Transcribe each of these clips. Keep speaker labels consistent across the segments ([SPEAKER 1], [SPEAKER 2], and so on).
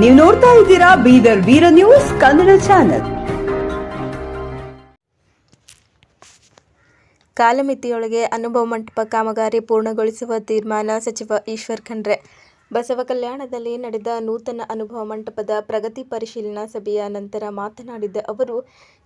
[SPEAKER 1] ನೀವು ನೋಡ್ತಾ ಇದ್ದೀರಾ ಬೀದರ್ ವೀರ ನ್ಯೂಸ್ ಕನ್ನಡ ಚಾನೆಲ್.
[SPEAKER 2] ಕಾಲಮಿತಿಯೊಳಗೆ ಅನುಭವ ಮಂಟಪ ಕಾಮಗಾರಿ ಪೂರ್ಣಗೊಳಿಸುವ ತೀರ್ಮಾನ ಸಚಿವ ಈಶ್ವರ್ ಖಂಡ್ರೆ. ಬಸವ ಕಲ್ಯಾಣದಲ್ಲಿ ನಡೆದ ನೂತನ ಅನುಭವ ಮಂಟಪದ ಪ್ರಗತಿ ಪರಿಶೀಲನಾ ಸಭೆಯ ನಂತರ ಮಾತನಾಡಿದ ಅವರು,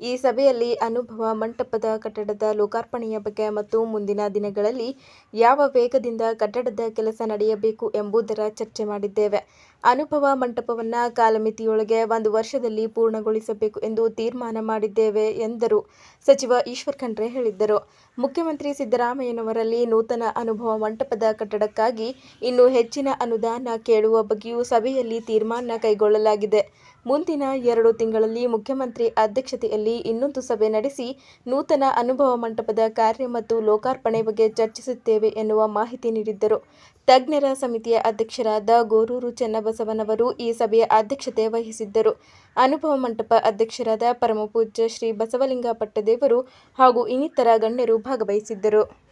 [SPEAKER 2] ಈ ಸಭೆಯಲ್ಲಿ ಅನುಭವ ಮಂಟಪದ ಕಟ್ಟಡದ ಲೋಕಾರ್ಪಣೆಯ ಬಗ್ಗೆ ಮತ್ತು ಮುಂದಿನ ದಿನಗಳಲ್ಲಿ ಯಾವ ವೇಗದಿಂದ ಕಟ್ಟಡದ ಕೆಲಸ ನಡೆಯಬೇಕು ಎಂಬುದರ ಚರ್ಚೆ ಮಾಡಿದ್ದೇವೆ. ಅನುಭವ ಮಂಟಪವನ್ನು ಕಾಲಮಿತಿಯೊಳಗೆ ಒಂದು ವರ್ಷದಲ್ಲಿ ಪೂರ್ಣಗೊಳಿಸಬೇಕು ಎಂದು ತೀರ್ಮಾನ ಮಾಡಿದ್ದೇವೆ ಎಂದರು, ಸಚಿವ ಈಶ್ವರ್ ಖಂಡ್ರೆ ಹೇಳಿದ್ದರು. ಮುಖ್ಯಮಂತ್ರಿ ಸಿದ್ದರಾಮಯ್ಯನವರಲ್ಲಿ ನೂತನ ಅನುಭವ ಮಂಟಪದ ಕಟ್ಟಡಕ್ಕಾಗಿ ಇನ್ನೂ ಹೆಚ್ಚಿನ ಅನುದಾನ ಕೇಳುವ ಬಗ್ಗೆಯೂ ಸಭೆಯಲ್ಲಿ ತೀರ್ಮಾನ ಕೈಗೊಳ್ಳಲಾಗಿದೆ. ಮುಂದಿನ ಎರಡು ತಿಂಗಳಲ್ಲಿ ಮುಖ್ಯಮಂತ್ರಿ ಅಧ್ಯಕ್ಷತೆಯಲ್ಲಿ ಇನ್ನೊಂದು ಸಭೆ ನಡೆಸಿ ನೂತನ ಅನುಭವ ಮಂಟಪದ ಕಾರ್ಯ ಮತ್ತು ಲೋಕಾರ್ಪಣೆ ಬಗ್ಗೆ ಚರ್ಚಿಸುತ್ತೇವೆ ಎನ್ನುವ ಮಾಹಿತಿ ನೀಡಿದ್ದರು. ತಜ್ಞರ ಸಮಿತಿಯ ಅಧ್ಯಕ್ಷರಾದ ಗೋರೂರು ಚೆನ್ನಬಸವನವರು ಈ ಸಭೆಯ ಅಧ್ಯಕ್ಷತೆ ವಹಿಸಿದ್ದರು. ಅನುಭವ ಮಂಟಪ ಅಧ್ಯಕ್ಷರಾದ ಪರಮಪೂಜ್ಯ ಶ್ರೀ ಬಸವಲಿಂಗ ಪಟ್ಟದೇವರು ಹಾಗೂ ಇನ್ನಿತರ ಗಣ್ಯರು ಭಾಗವಹಿಸಿದ್ದರು.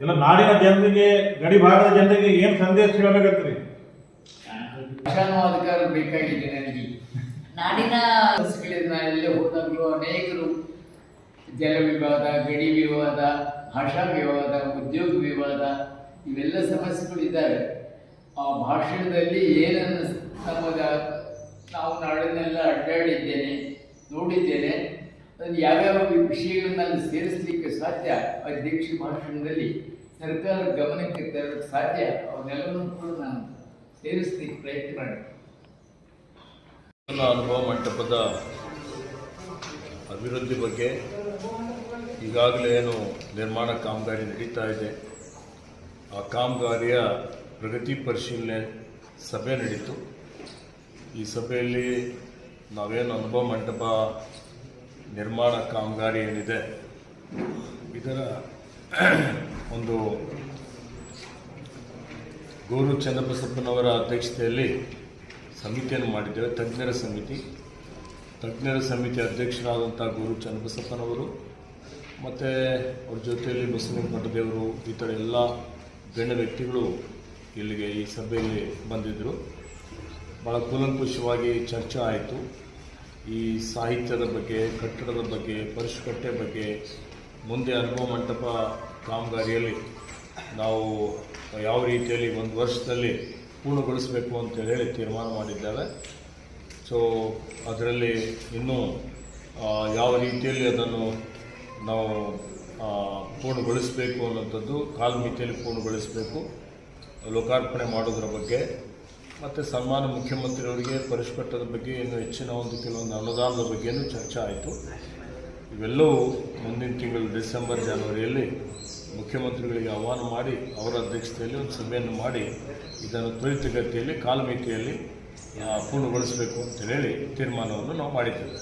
[SPEAKER 3] ಎಲ್ಲ ನಾಡಿನ ಜನರಿಗೆ, ಗಡಿ ಭಾಗದ ಜನರಿಗೆ ಏನ್ ಸಂದೇಶ ಹೇಳಬೇಕಂತ್ರಿ?
[SPEAKER 4] ಅಧಿಕಾರ ಬೇಕಾಗಿದೆ ನನಗೆ. ನಾಡಿನ ಎಲ್ಲೇ ಹೋದಾಗಲೂ ಅನೇಕರು ಜಲ ವಿವಾದ, ಗಡಿ ವಿವಾದ, ಭಾಷಾ ವಿವಾದ, ಉದ್ಯೋಗ ವಿವಾದ, ಇವೆಲ್ಲ ಸಮಸ್ಯೆಗಳಿದ್ದಾವೆ ಆ ಭಾಷಣದಲ್ಲಿ ಏನನ್ನು ನಮ್ಮದ ನಾವು ನಾಡಿನೆಲ್ಲ ಅಡ್ಡಾಡಿದ್ದೇನೆ, ನೋಡಿದ್ದೇನೆ, ಅದನ್ನು ಯಾವ್ಯಾವ ವಿಷಯಗಳನ್ನ ಅಲ್ಲಿ ಸೇರಿಸಲಿಕ್ಕೆ ಸಾಧ್ಯ ಅಧ್ಯಕ್ಷ ಭಾಷಣದಲ್ಲಿ ಸರ್ಕಾರ ಗಮನಕ್ಕೆ ತರಲು ಸಾಧ್ಯ? ಅವನ್ನೆಲ್ಲವನ್ನು ಕೂಡ ನಾನು ಸೇರಿಸಲಿಕ್ಕೆ ಪ್ರಯತ್ನ
[SPEAKER 5] ಮಾಡಿದೆ ಅನುಭವ ಮಂಟಪದ ಅಭಿವೃದ್ಧಿ ಬಗ್ಗೆ ಈಗಾಗಲೇ ಏನು ನಿರ್ಮಾಣ ಕಾಮಗಾರಿ ನಡೀತಾ ಇದೆ. ಆ ಕಾಮಗಾರಿಯ ಪ್ರಗತಿ ಪರಿಶೀಲನೆ ಸಭೆ ನಡೀತು. ಈ ಸಭೆಯಲ್ಲಿ ನಾವೇನು ಅನುಭವ ಮಂಟಪ ನಿರ್ಮಾಣ ಕಾಮಗಾರಿ ಏನಿದೆ ಇದರ ಒಂದು ಗೌರು ಚನ್ನಬಸಪ್ಪನವರ ಅಧ್ಯಕ್ಷತೆಯಲ್ಲಿ ಸಮಿತಿಯನ್ನು ಮಾಡಿದ್ದೇವೆ, ತಜ್ಞರ ಸಮಿತಿ. ತಜ್ಞರ ಸಮಿತಿ ಅಧ್ಯಕ್ಷರಾದಂಥ ಗುರು ಚನ್ನಬಸಪ್ಪನವರು, ಮತ್ತು ಅವ್ರ ಜೊತೆಯಲ್ಲಿ ಬಸವ ಮಠದೇವರು ಈ ಥರ ಎಲ್ಲ ಗಣ್ಯ ವ್ಯಕ್ತಿಗಳು ಇಲ್ಲಿಗೆ ಈ ಸಭೆಯಲ್ಲಿ ಬಂದಿದ್ದರು. ಭಾಳ ಕೂಲಂಕುಷವಾಗಿ ಚರ್ಚೆ ಆಯಿತು. ಈ ಸಾಹಿತ್ಯದ ಬಗ್ಗೆ, ಕಟ್ಟಡದ ಬಗ್ಗೆ ಪರಿಷ್ಕಟ್ಟೆ ಬಗ್ಗೆ ಮುಂದೆ ಅನುಭವ ಮಂಟಪ ಕಾಮಗಾರಿಯಲ್ಲಿ ನಾವು ಯಾವ ರೀತಿಯಲ್ಲಿ ಒಂದು ವರ್ಷದಲ್ಲಿ ಪೂರ್ಣಗೊಳಿಸಬೇಕು ಅಂತ ಹೇಳಿ ತೀರ್ಮಾನ ಮಾಡಿದ್ದೇವೆ. ಸೊ ಅದರಲ್ಲಿ ಇನ್ನೂ ಯಾವ ರೀತಿಯಲ್ಲಿ ಅದನ್ನು ನಾವು ಪೂರ್ಣಗೊಳಿಸಬೇಕು ಅನ್ನೋಂಥದ್ದು ಕಾಲಮಿತಿಯಲ್ಲಿ ಪೂರ್ಣಗೊಳಿಸಬೇಕು, ಲೋಕಾರ್ಪಣೆ ಮಾಡೋದ್ರ ಬಗ್ಗೆ, ಮತ್ತು ಸನ್ಮಾನ ಮುಖ್ಯಮಂತ್ರಿಯವರಿಗೆ ಪರಿಷ್ಕಟ್ಟದ ಬಗ್ಗೆ ಇನ್ನೂ ಹೆಚ್ಚಿನ ಒಂದು ಕೆಲವೊಂದು ಅನುದಾನದ ಬಗ್ಗೆಯೂ ಚರ್ಚೆ ಆಯಿತು. ಇವೆಲ್ಲವೂ ಮುಂದಿನ ತಿಂಗಳು ಡಿಸೆಂಬರ್, ಜನವರಿಯಲ್ಲಿ ಮುಖ್ಯಮಂತ್ರಿಗಳಿಗೆ ಆಹ್ವಾನ ಮಾಡಿ ಅವರ ಅಧ್ಯಕ್ಷತೆಯಲ್ಲಿ ಒಂದು ಸಭೆಯನ್ನು ಮಾಡಿ ಇದನ್ನು ತ್ವರಿತಗತಿಯಲ್ಲಿ ಕಾಲಮಿತಿಯಲ್ಲಿ ಪೂರ್ಣಗೊಳಿಸಬೇಕು ಅಂತ ಹೇಳಿ ತೀರ್ಮಾನವನ್ನು ನಾವು ಮಾಡಿದ್ದೇವೆ.